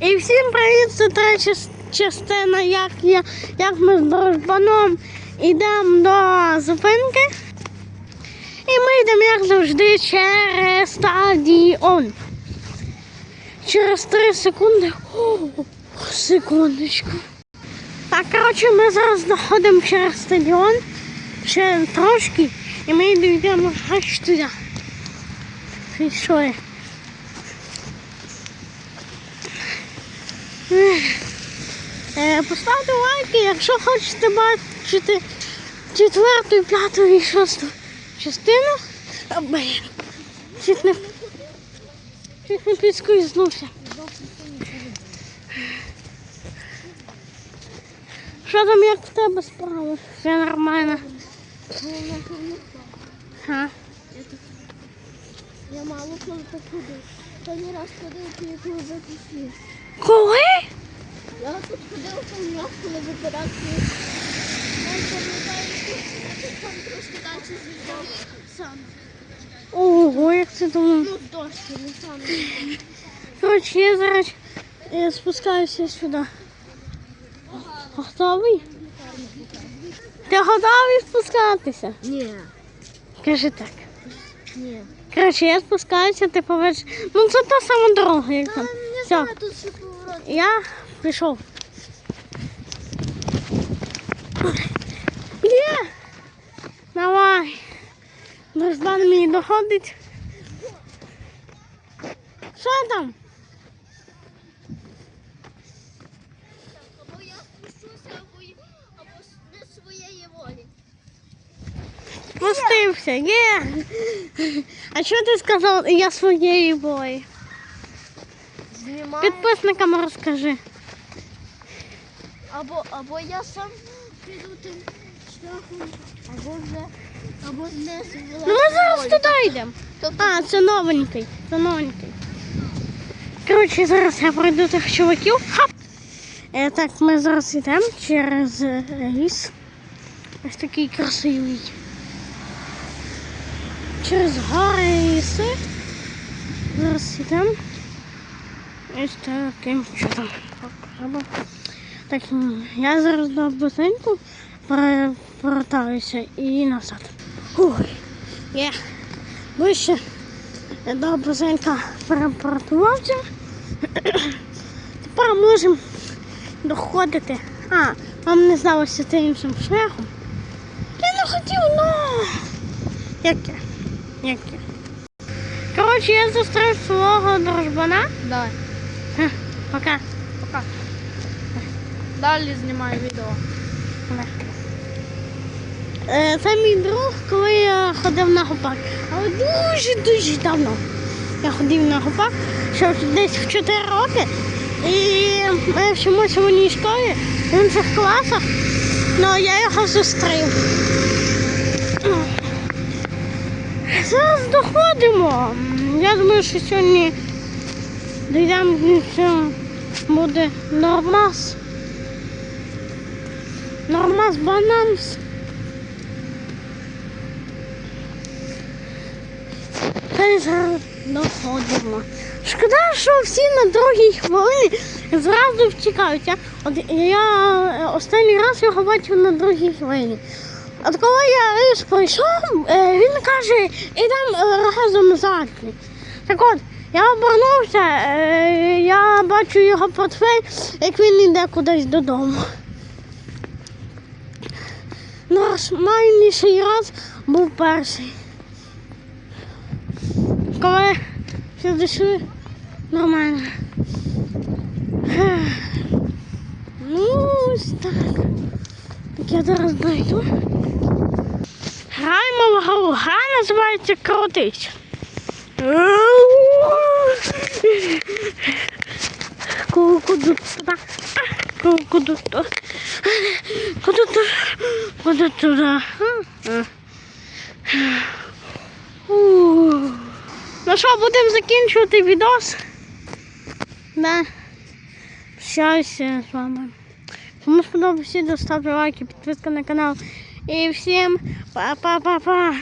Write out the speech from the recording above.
І всім привіт! Це третя частина, як, я, як ми з дружбаном йдемо до зупинки. І ми йдемо, як завжди, через стадіон. Через 3 секунди. О, секундочку. Так, коротше, ми зараз доходимо через стадіон. Ще трошки. І ми йдемо аж туди. Пішли. Поставте лайки, якщо хочете бачити четверту, п'яту і шосту частину. Чуть не, чуть не підскользнувся. Що там, як в тебе справи? Все нормально. А? Я мало коли так ходив. Останній раз ходив, коли записні. Коли? Я тут ходив останній раз, коли в операції. Я пам'ятаю, що там трошки далі з'їжджав сам. Ого, як це думаю. Ну, дошки, не сам. Коротше, я зараз е, спускаюся сюди. Готовий? Ти готовий спускатися? Ні, Кажи так. ні. Коротше, я спускаюся, ти поверш. Ну це та сама дорога, як там. Не Все, знаю, тут ще поворот. я пішов. Є! Давай. Дружбан мені доходить. Що там? Або я спущуся, або, й- або с- не своєї волі. Спустився, є. А що ти сказав? Я своєї бої. Знімаю. Підписникам розкажи. Або, або я сам піду тим шляхом, або вже, або не Ну ми зараз туди йдемо. А, це новенький. Це новенький. Коротше, зараз я пройду тих чуваків. Хап! Е, так, ми зараз йдемо через е, ліс. Ось такий красивий. Через гори і ліси. Зараз йдемо. Ось таким. Так, треба. Так, я зараз до пере- повертаюся і назад. Ой, є. Вище до басейнка перепортувався. Тепер можемо доходити. А, вам не здалося це іншим шляхом. Я не хотів, ну. Як я? Як я? Коротше, я зустрів свого дружбана. Давай, Пока. пока. Далі знімаю відео. Е, Це мій друг, коли я ходив на гопак. Але дуже-дуже давно. Я ходив на гопак, ще десь в 4 роки. І ми вчимося в одній школі, в інших класах. Ну, я його зустрів. Зараз доходимо. Я думаю, що сьогодні дійдемо буде нормас. Нормас бананс. Доходимо. Шкода, що всі на другій хвилині зразу втікають. Я, от я е, останній раз його бачив на другій хвилині. От коли я рис прийшов, е, він каже, ідемо е, разом ззаді. Так от, я обернувся, я бачу його портфель, як він йде кудись додому. Нормальніший раз був перший. Коли все дійшли, нормально. Ех. Ну, ось так. Так я зараз дойду. Граємо в гру. Гра називається Крутись. Куди туди? Куди туди? Куди туди? Куди туди? Ух. Ну що, будемо закінчувати відос. Да. Прощаюся з вами. Кому сподобався, ставте лайки, підписка на канал. І всім па-па-па-па.